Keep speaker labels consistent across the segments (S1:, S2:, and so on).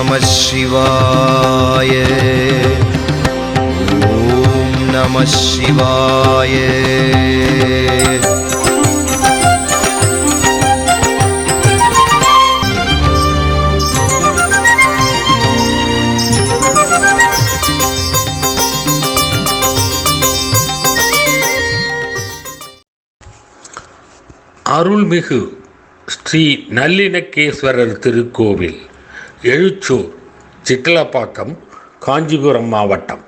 S1: நம சிவாய. ஓம் நம சிவாய.
S2: அருள்மிகு ஸ்ரீ நல்லிணக்கேஸ்வரர் திருக்கோவில். எழுச்சூர் சிட்டலப்பாக்கம் காஞ்சிபுரம் மாவட்டம்.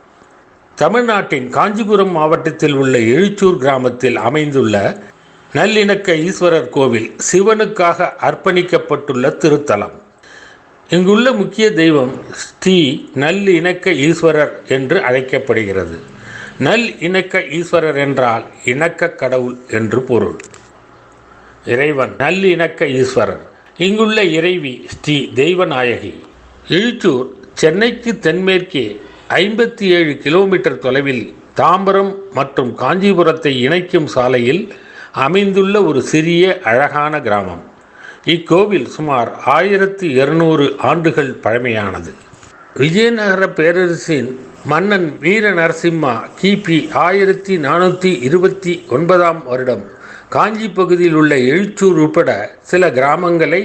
S2: தமிழ்நாட்டின் காஞ்சிபுரம் மாவட்டத்தில் உள்ள எழுச்சூர் கிராமத்தில் அமைந்துள்ள நல்லிணக்க ஈஸ்வரர் கோவில் சிவனுக்காக அர்ப்பணிக்கப்பட்டுள்ள திருத்தலம். இங்குள்ள முக்கிய தெய்வம் ஸ்ரீ நல்லிணக்க ஈஸ்வரர் என்று அழைக்கப்படுகிறது. நல் இணக்க ஈஸ்வரர் என்றால் இணக்க கடவுள் என்று பொருள். இறைவன் நல்லிணக்க ஈஸ்வரர். இங்குள்ள இறைவி ஸ்ரீ தெய்வநாயகி. இழுச்சூர் சென்னைக்கு தென்மேற்கே ஐம்பத்தி ஏழு கிலோமீட்டர் தொலைவில் தாம்பரம் மற்றும் காஞ்சிபுரத்தை இணைக்கும் சாலையில் அமைந்துள்ள ஒரு சிறிய அழகான கிராமம். இக்கோவில் சுமார் ஆயிரத்தி இருநூறு ஆண்டுகள் பழமையானது. விஜயநகர பேரரசின் மன்னன் வீர நரசிம்மா கிபி ஆயிரத்தி நானூற்றி இருபத்தி ஒன்பதாம் வருடம் காஞ்சி பகுதியில் உள்ள எழுச்சூர் உட்பட சில கிராமங்களை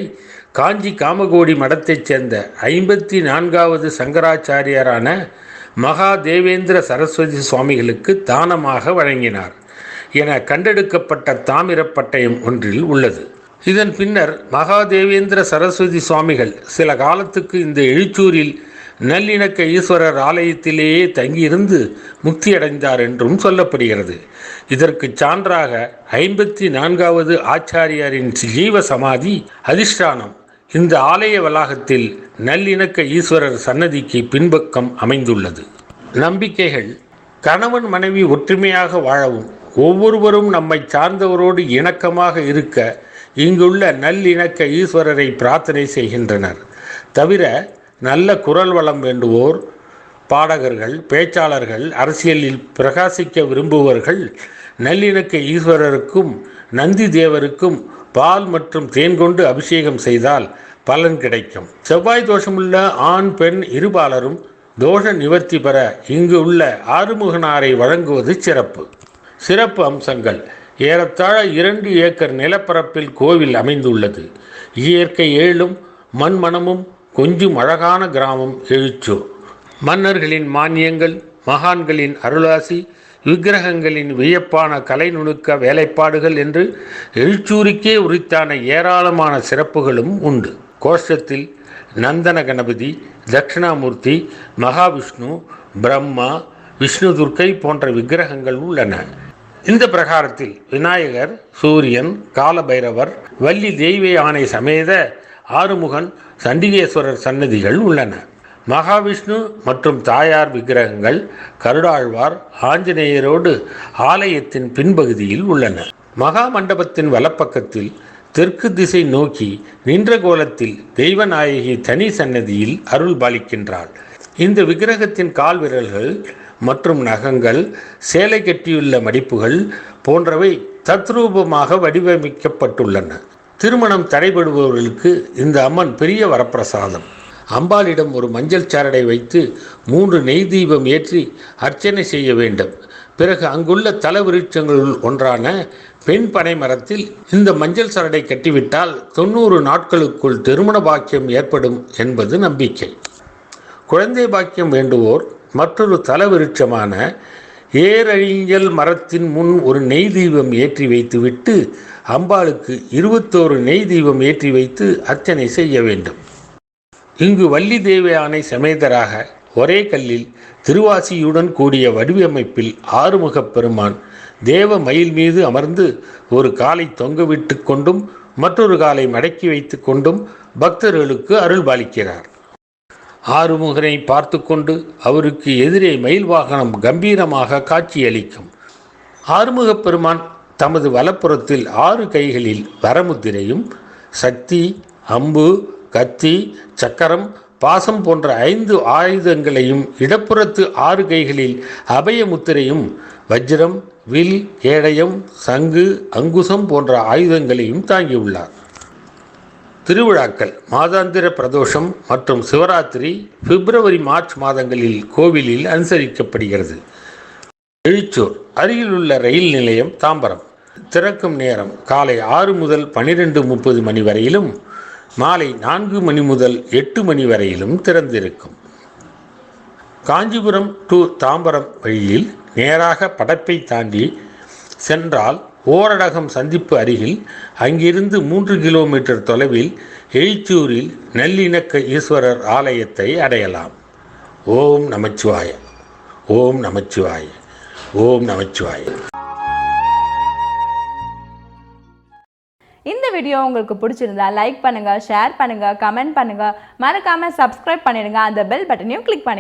S2: காஞ்சி காமகோடி மடத்தைச் சேர்ந்த ஐம்பத்தி நான்காவது சங்கராச்சாரியாரான மகா தேவேந்திர சரஸ்வதி சுவாமிகளுக்கு தானமாக வழங்கினார் என கண்டெடுக்கப்பட்ட தாமிரப்பட்டயம் ஒன்றில் உள்ளது. இதன் பின்னர் மகாதேவேந்திர சரஸ்வதி சுவாமிகள் சில காலத்துக்கு இந்த எழுச்சூரில் நல்லிணக்க ஈஸ்வரர் ஆலயத்திலேயே தங்கியிருந்து முக்தியடைந்தார் என்றும் சொல்லப்படுகிறது. இதற்கு சான்றாக ஐம்பத்தி நான்காவது ஆச்சாரியாரின் ஜீவ சமாதி அதிஷ்டானம். இந்த ஆலய வளாகத்தில் நல்லிணக்க ஈஸ்வரர் சன்னதிக்கு பின்பக்கம் அமைந்துள்ளது. நம்பிக்கைகள் கணவன் மனைவி ஒற்றுமையாக வாழவும் ஒவ்வொருவரும் நம்மை சார்ந்தவரோடு இணக்கமாக இருக்க இங்குள்ள நல்லிணக்க ஈஸ்வரரை பிரார்த்தனை செய்கின்றனர். தவிர நல்ல குரல் வளம் வேண்டுவோர் பாடகர்கள் பேச்சாளர்கள் அரசியலில் பிரகாசிக்க விரும்புவர்கள் நல்லிணக்க ஈஸ்வரருக்கும் நந்தி தேவருக்கும் பால் மற்றும் தேன் கொண்டு அபிஷேகம் செய்தால் பலன் கிடைக்கும். செவ்வாய் தோஷமுள்ள ஆண் பெண் இருபாலரும் தோஷ நிவர்த்தி பெற இங்கு உள்ள ஆறுமுகனாரை வழங்குவது சிறப்பு. சிறப்பு அம்சங்கள். ஏறத்தாழ இரண்டு ஏக்கர் நிலப்பரப்பில் கோவில் அமைந்துள்ளது. இயற்கை ஏழும் மண்மணமும் கொஞ்சம் அழகான கிராமம் எழுச்சூர் மன்னர்களின் மானியங்கள் மகான்களின் அருளாசி விக்கிரகங்களின் வியப்பான கலை நுணுக்க வேலைப்பாடுகள் என்று எழுச்சூருக்கே உரித்தான ஏராளமான சிறப்புகளும் உண்டு. கோஷ்டத்தில் நந்தன கணபதி தட்சிணாமூர்த்தி மகாவிஷ்ணு பிரம்மா விஷ்ணு துர்க்கை போன்ற விக்கிரகங்கள் உள்ளன. இந்த பிரகாரத்தில் விநாயகர் சூரியன் காலபைரவர் வள்ளி தெய்வ யானை சமேத ஆறுமுகன் சண்டிகேஸ்வரர் சன்னதிகள் உள்ளன. மகாவிஷ்ணு மற்றும் தாயார் விக்கிரகங்கள் கருடாழ்வார் ஆஞ்சநேயரோடு ஆலயத்தின் பின்பகுதியில் உள்ளன. மகா மண்டபத்தின் வலப்பக்கத்தில் தெற்கு திசை நோக்கி நின்ற கோலத்தில் தெய்வநாயகி தனி சன்னதியில் அருள் பாலிக்கின்றாள். இந்த விக்கிரகத்தின் கால் விரல்கள் மற்றும் நகங்கள் சேலை கட்டியுள்ள மடிப்புகள் போன்றவை தத்ரூபமாக வடிவமைக்கப்பட்டுள்ளன. திருமணம் தடைபடுபவர்களுக்கு இந்த அம்மன் பெரிய வரப்பிரசாதம். அம்பாளிடம் ஒரு மஞ்சள் சரடை வைத்து மூன்று நெய் தீபம் ஏற்றி அர்ச்சனை செய்ய வேண்டும். பிறகு அங்குள்ள தல விருட்சங்களுள் ஒன்றான பெண் பனை மரத்தில் இந்த மஞ்சள் சரடை கட்டிவிட்டால் தொண்ணூறு நாட்களுக்குள் திருமண பாக்கியம் ஏற்படும் என்பது நம்பிக்கை. குழந்தை பாக்கியம் வேண்டுவோர் மற்றொரு தலவிருட்சமான ஏரழிஞ்சல் மரத்தின் முன் ஒரு நெய் தீபம் ஏற்றி வைத்துவிட்டு அம்பாளுக்கு இருபத்தோரு நெய் தீபம் ஏற்றி வைத்து அர்ச்சனை செய்ய வேண்டும். இங்கு வள்ளி தேவயானை சமேதராக ஒரே கல்லில் திருவாசியுடன் கூடிய வடிவமைப்பில் ஆறுமுகப் பெருமான் தேவ மயில் மீது அமர்ந்து ஒரு காலை தொங்கவிட்டு கொண்டும் மற்றொரு காலை மடக்கி வைத்து கொண்டும் பக்தர்களுக்கு அருள் பாலிக்கிறார் ஆறுமுகனை பார்த்து கொண்டு அவருக்கு எதிரே மயில் வாகனம் கம்பீரமாக காட்சியளிக்கும். ஆறுமுகப் பெருமான் தமது வலப்புறத்தில் ஆறு கைகளில் வரமுத்திரையும் சக்தி அம்பு கத்தி சக்கரம் பாசம் போன்ற ஐந்து ஆயுதங்களையும் இடப்புறத்து ஆறு கைகளில் அபயமுத்திரையும் வஜ்ரம் வில் கேடயம் சங்கு அங்குசம் போன்ற ஆயுதங்களையும் தாங்கியுள்ளார். திருவிழாக்கள் மாதாந்திர பிரதோஷம் மற்றும் சிவராத்திரி பிப்ரவரி மார்ச் மாதங்களில் கோவிலில் அனுசரிக்கப்படுகிறது. எழுச்சூர் அருகிலுள்ள ரயில் நிலையம் தாம்பரம். திறக்கும் நேரம் காலை ஆறு முதல் பனிரெண்டு முப்பது மணி வரையிலும் மாலை நான்கு மணி முதல் எட்டு மணி வரையிலும் திறந்திருக்கும். காஞ்சிபுரம் டு தாம்பரம் வழியில் நேராக படப்பை தாண்டி சென்றால் ஓரடகம் சந்திப்பு அருகில் அங்கிருந்து மூன்று கிலோமீட்டர் தொலைவில் எழுச்சூரில் நல்லிணக்க ஈஸ்வரர் ஆலயத்தை அடையலாம். ஓம் நமச்சிவாய. ஓம் நமச்சிவாய. ஓம் நமச்சிவாய.
S3: இந்த வீடியோ உங்களுக்கு பிடிச்சிருந்தா லைக் பண்ணுங்க ஷேர் பண்ணுங்க கமெண்ட் பண்ணுங்க. மறக்காம சப்ஸ்கிரைப் பண்ணிடுங்க. அந்த பெல் பட்டனையும் கிளிக் பண்ணிடுங்க.